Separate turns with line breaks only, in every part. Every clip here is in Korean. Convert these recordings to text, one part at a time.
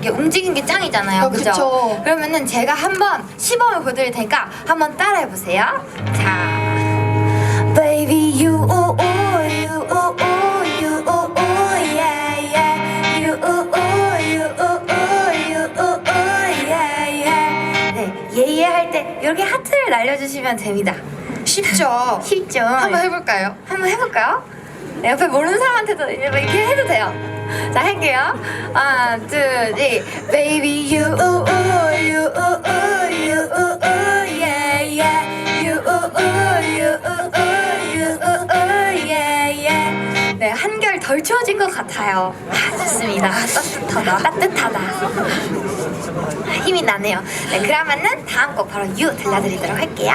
이게 움직이는 게 짱이잖아요.
어,
그죠?
그쵸.
그러면은 제가 한번 시범을 보여드릴 테니까 한번 따라해 보세요. 자, baby you oh oh you oh oh you oh oh yeah yeah you oh oh you oh oh you oh oh yeah yeah 네 예예 할 때 이렇게 하트를 날려주시면 됩니다.
쉽죠?
쉽죠?
한번 해볼까요?
한번 해볼까요? 네, 옆에 모르는 사람한테도 이렇게 해도 돼요. 자, 할게요. 하나, 둘, 셋. Baby, you, you, you, ooh, yeah, yeah. You, you, you, yeah, yeah. 네, 한결 덜 추워진 것 같아요. 아, 좋습니다. 따뜻하다. 따뜻하다. 힘이 나네요. 네, 그러면은 다음 곡 바로 You 들려드리도록 할게요.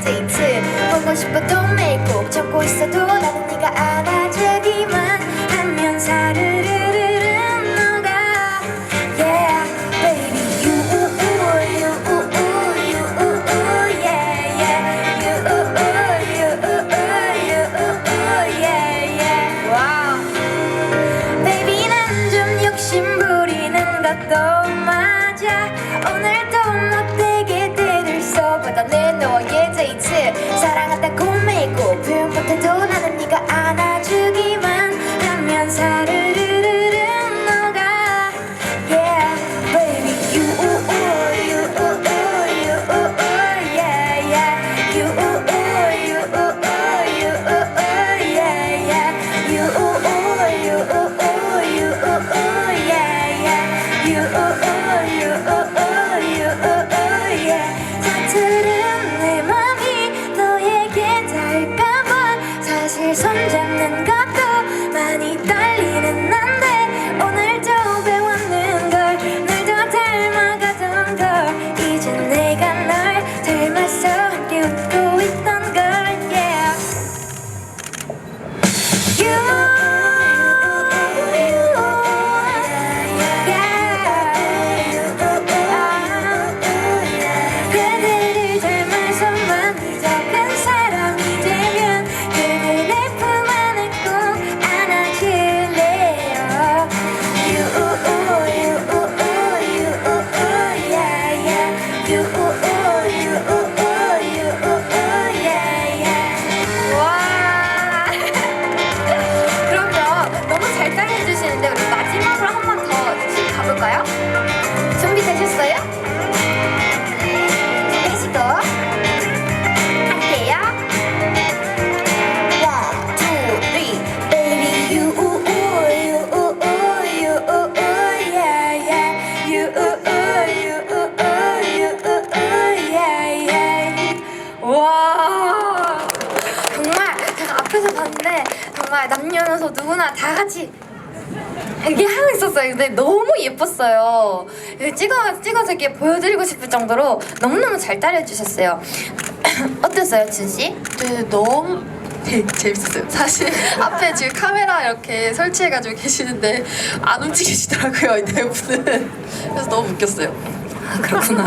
데이트 보고 싶어도 매일 꼭 참고 있어도 나는 네가 안아주기만 하면 사르르르르 녹아 Yeah baby you you you ooh, yeah yeah you you you ooh, yeah yeah wow Baby 난 좀 욕심 부리는 것도 맞아 you 와 정말 제가 앞에서 봤는데 정말 남녀노소 누구나 다 같이 이렇게 하고 있었어요. 근데 너무 예뻤어요. 찍어 찍어서 이렇게 보여드리고 싶을 정도로 너무 너무 잘 따라해 주셨어요. 어땠어요, 진 씨?
네, 너무 네, 재밌었어요. 사실 앞에 지금 카메라 이렇게 설치해가지고 계시는데 안 움직이시더라고요, 이네 분은. 그래서 너무 웃겼어요.
아 그렇구나.